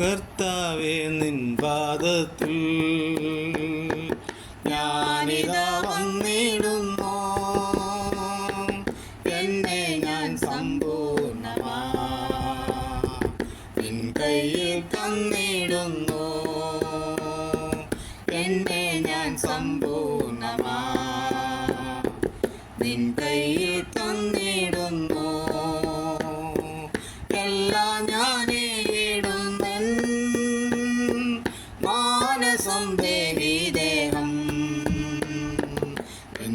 കർത്താവേ നിൻ പാദത്തിൽ ഞാനിതാ വന്നിടുന്നു. എന്നെ ഞാൻ സമ്പൂർണമാ. നിൻ കയ്യിൽ തന്നിടുന്നു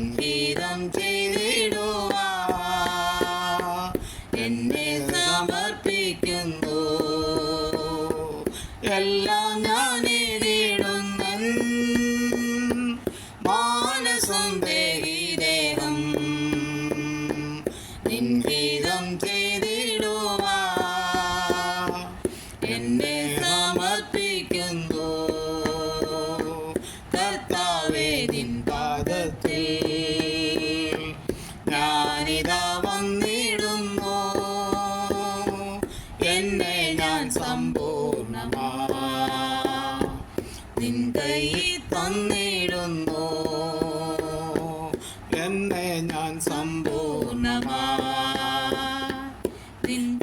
덤비덤비 ഞാൻ സമ്പൂർണമാ. നിൻ കൈ എന്നെ ഞാൻ സമ്പൂർണമാ. നിൻ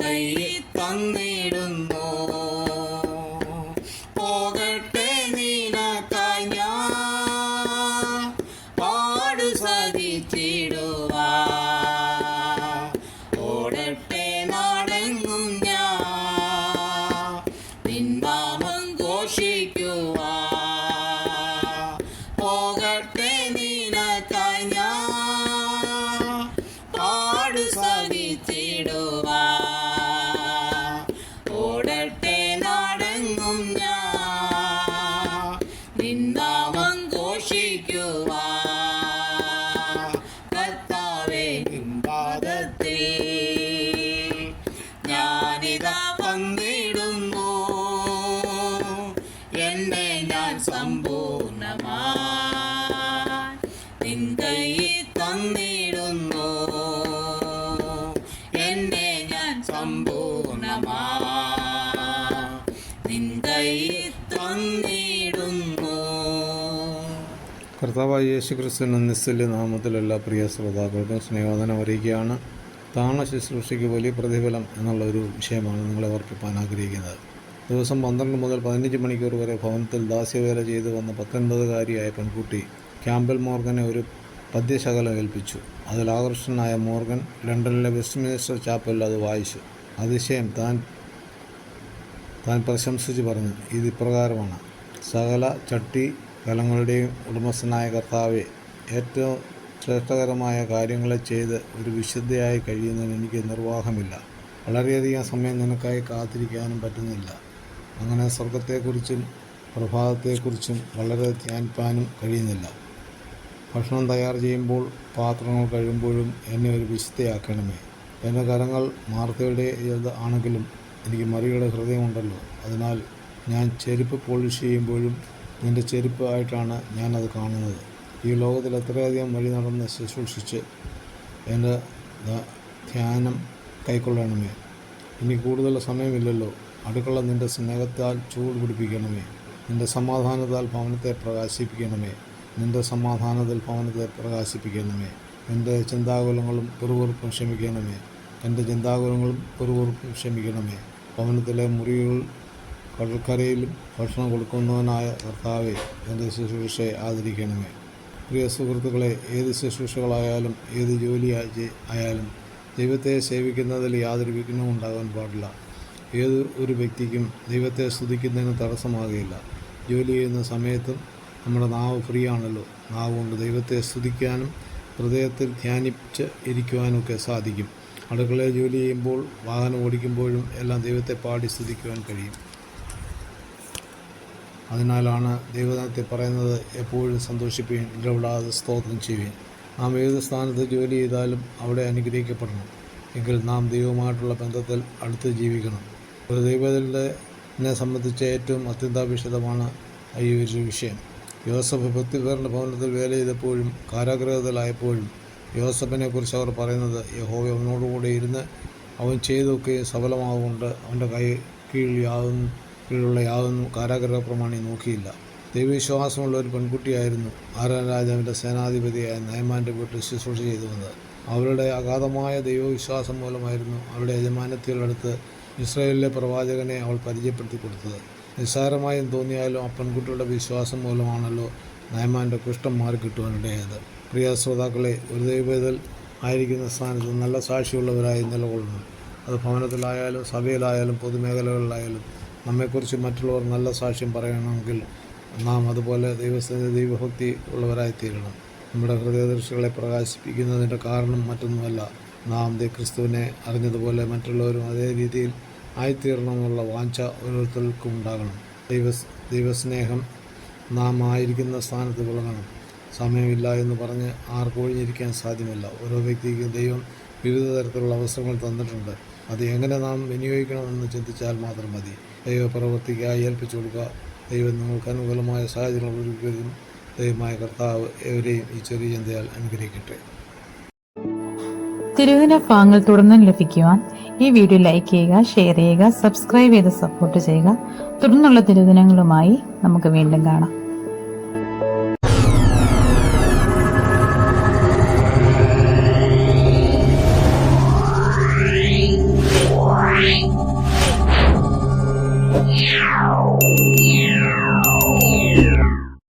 ഘോഷിക്കുവാ കർത്താവേ പാദത്തിൽ ഞാനിതാ വന്നിടുന്നു എന്നെ ഞാൻ സമ്പൂർണമാ നിൻ കൈ തന്നിടുന്നു. എന്നെ ഞാൻ സമ്പൂർണമാ കർത്താവായ യേശു ക്രിസ്തുവിന്റെ നിസ്സല്യ നാമത്തിൽ എല്ലാ പ്രിയ ശ്രോതാക്കൾക്കും സ്നേഹവദനം അറിയിക്കുകയാണ്. താണ ശുശ്രൂഷയ്ക്ക് വലിയ പ്രതിഫലം എന്നുള്ളൊരു വിഷയമാണ് നിങ്ങളെ ഓർപ്പിപ്പാൻ ആഗ്രഹിക്കുന്നത്. ദിവസം പന്ത്രണ്ട് മുതൽ പതിനഞ്ച് മണിക്കൂർ വരെ ഭവനത്തിൽ ദാസ്യവേല ചെയ്തു വന്ന പത്തൊൻപതുകാരിയായ പെൺകുട്ടി ക്യാമ്പൽ മോർഗനെ ഒരു പദ്യശകലം ഏൽപ്പിച്ചു. അതിൽ ആകർഷണനായ മോർഗൻ ലണ്ടനിലെ വെസ്റ്റ് മിനിസ്റ്റർ ചാപ്പലിൽ അത് വായിച്ചു. അതിശയം താൻ താൻ പ്രശംസിച്ച് പറഞ്ഞു ഇത് ഇപ്രകാരമാണ്. സകല ചട്ടി കലങ്ങളുടെയും ഉടമസ്ഥനായ കർത്താവെ ഏറ്റവും ശ്രേഷ്ഠകരമായ കാര്യങ്ങളെ ചെയ്ത് ഒരു വിശുദ്ധയായി കഴിയുന്നതിന് എനിക്ക് നിർവാഹമില്ല. വളരെയധികം സമയം നിനക്കായി കാത്തിരിക്കാനും പറ്റുന്നില്ല. അങ്ങനെ സ്വർഗത്തെക്കുറിച്ചും പ്രഭാതത്തെക്കുറിച്ചും വളരെ ധ്യാനിപ്പാനും കഴിയുന്നില്ല. ഭക്ഷണം തയ്യാർ ചെയ്യുമ്പോൾ പാത്രങ്ങൾ കഴിയുമ്പോഴും എന്നെ ഒരു വിശുദ്ധയാക്കണമേ. എന്റെ കരങ്ങൾ മാർത്തയുടെ ആണെങ്കിലും എനിക്ക് മറിയുടെ ഹൃദയമുണ്ടല്ലോ. അതിനാൽ ഞാൻ ചെരുപ്പ് പോളിഷ് ചെയ്യുമ്പോഴും നിന്റെ ചെരുപ്പ് ആയിട്ടാണ് ഞാനത് കാണുന്നത്. ഈ ലോകത്തിൽ എത്രയധികം വഴി നടന്ന് ശുശ്രൂഷിച്ച് എന്റെ ധ്യാനം കൈക്കൊള്ളണമേ. ഇനി കൂടുതൽ സമയമില്ലല്ലോ. അടുക്കള നിന്റെ സ്നേഹത്താൽ ചൂട് പിടിപ്പിക്കണമേ. നിന്റെ സമാധാനത്താൽ ഭവനത്തെ പ്രകാശിപ്പിക്കണമേ. നിന്റെ സമാധാനത്തിൽ ഭവനത്തെ പ്രകാശിപ്പിക്കണമേ. എന്റെ ചിന്താകുലങ്ങളും പെറുവെറുപ്പും ക്ഷമിക്കണമേ. എന്റെ ചിന്താകുലങ്ങളും പെറുവെറുപ്പും ക്ഷമിക്കണമേ. ഭവനത്തിലെ മുറികൾ കടൽക്കരയിലും ഭക്ഷണം കൊടുക്കുന്നവനായ കർത്താവെ എന്റെ ശുശ്രൂഷയെ ആദരിക്കണമേ. പ്രിയ സുഹൃത്തുക്കളെ ഏത് ശുശ്രൂഷകളായാലും ഏത് ജോലി ആയാലും ദൈവത്തെ സേവിക്കുന്നതിൽ യാതൊരു വിഘ്നവും ഉണ്ടാകാൻ പാടില്ല. ഏത് ഒരു വ്യക്തിക്കും ദൈവത്തെ സ്തുതിക്കുന്നതിന് തടസ്സമാകുകയില്ല. ജോലി ചെയ്യുന്ന സമയത്തും നമ്മുടെ നാവ് ഫ്രീ ആണല്ലോ നാവ് കൊണ്ട് ദൈവത്തെ സ്തുതിക്കാനും ഹൃദയത്തിൽ ധ്യാനിച്ച് ഇരിക്കുവാനുമൊക്കെ സാധിക്കും. അടുക്കളയിൽ ജോലി ചെയ്യുമ്പോൾ വാഹനം ഓടിക്കുമ്പോഴും എല്ലാം ദൈവത്തെ പാടി സ്തുതിക്കുവാൻ കഴിയും. അതിനാലാണ് ദൈവദാനത്തെ പറയുന്നത് എപ്പോഴും സന്തോഷിപ്പീൻ ഇടപെടാതെ സ്തോത്രം ചെയ്യുകയും നാം ഏത് സ്ഥാനത്ത് ജോലി ചെയ്താലും അവിടെ അനുഗ്രഹിക്കപ്പെടണം. എങ്കിൽ നാം ദൈവമായിട്ടുള്ള ബന്ധത്തിൽ അടുത്ത് ജീവിക്കണം. ഒരു ദൈവത്തിന്റെ എന്നെ സംബന്ധിച്ച് ഏറ്റവും അത്യന്താപേക്ഷിതമാണ് ഈ ഒരു വിഷയം. യോസഫ് ഭക്തിപേറിന്റെ ഭവനത്തിൽ വേല ചെയ്തപ്പോഴും കാരാഗ്രഹത്തിലായപ്പോഴും യോസഫിനെക്കുറിച്ച് അവർ പറയുന്നത് യഹോവ അവനോടുകൂടെ ഇരുന്ന് അവൻ ചെയ്തൊക്കെ സഫലമാകൊണ്ട് അവന്റെ കൈ കീഴിൽ യാതൊന്നും കീഴിലുള്ള യാതൊന്നും കാരാഗ്രഹ പ്രമാണി നോക്കിയില്ല. ദൈവവിശ്വാസമുള്ള ഒരു പെൺകുട്ടിയായിരുന്നു ആരാൻ രാജാവിന്റെ സേനാധിപതിയായ നയമാന്റെ വീട്ടിൽ ശുശ്രൂഷ ചെയ്തു വന്നത്. അവരുടെ അഗാധമായ ദൈവവിശ്വാസം മൂലമായിരുന്നു അവരുടെ യജമാനത്തികളടുത്ത് ഇസ്രായേലിലെ പ്രവാചകനെ അവൾ പരിചയപ്പെടുത്തി കൊടുത്തത് നിസ്സാരമായും തോന്നിയാലും ആ പെൺകുട്ടിയുടെ വിശ്വാസം മൂലമാണല്ലോ നയമാന്റെ കുഷ്ഠം മാറിക്കിട്ടുവാനിടയായത് പ്രിയ ശ്രോതാക്കളെ ഒരു ദൈവത്തിൽ ആയിരിക്കുന്ന സ്ഥാനത്ത് നല്ല സാക്ഷിയുള്ളവരായി നിലകൊള്ളണം അത് ഭവനത്തിലായാലും സഭയിലായാലും പൊതുമേഖലകളിലായാലും നമ്മെക്കുറിച്ച് മറ്റുള്ളവർ നല്ല സാക്ഷ്യം പറയണമെങ്കിൽ നാം അതുപോലെ ദൈവസ്ഥ ദൈവഭക്തി ഉള്ളവരായിത്തീരണം. നമ്മുടെ ഹൃദയദൃശികളെ പ്രകാശിപ്പിക്കുന്നതിന്റെ കാരണം മറ്റൊന്നുമല്ല. നാം ദൈ ക്രിസ്തുവിനെ അറിഞ്ഞതുപോലെ മറ്റുള്ളവരും അതേ രീതിയിൽ ആയിത്തീരണമെന്നുള്ള വാഞ്ച ഓരോരുത്തർക്കും ഉണ്ടാകണം. ദൈവ ദൈവസ്നേഹം നാം ആയിരിക്കുന്ന സ്ഥാനത്ത് വിളങ്ങണം സമയമില്ല എന്ന് പറഞ്ഞ് ആർക്കും ഒഴിഞ്ഞിരിക്കാൻ സാധ്യമല്ല. ഓരോ വ്യക്തിക്കും ദൈവം വിവിധ തരത്തിലുള്ള അവസരങ്ങൾ തന്നിട്ടുണ്ട്. അത് എങ്ങനെ നാം വിനിയോഗിക്കണമെന്ന് ചിന്തിച്ചാൽ മാത്രം മതി. ദൈവപ്രവൃത്തിക്കായി ഏൽപ്പിച്ചു കൊടുക്കുക. ദൈവം നിങ്ങൾക്ക് അനുകൂലമായ സാഹചര്യങ്ങൾ ഒരുക്കുകയും ദൈവമായ കർത്താവ് എവരെയും ഈ ചെറിയ ചിന്തയാൽ അനുഗ്രഹിക്കട്ടെ. തിരുവിന ഭാഗങ്ങൾ തുടർന്നും ലഭിക്കുവാൻ ഈ വീഡിയോ ലൈക്ക് ചെയ്യുക ഷെയർ ചെയ്യുക സബ്സ്ക്രൈബ് ചെയ്ത് സപ്പോർട്ട് ചെയ്യുക. തുടർന്നുള്ള തിരുദിനങ്ങളുമായി നമുക്ക് വീണ്ടും കാണാം.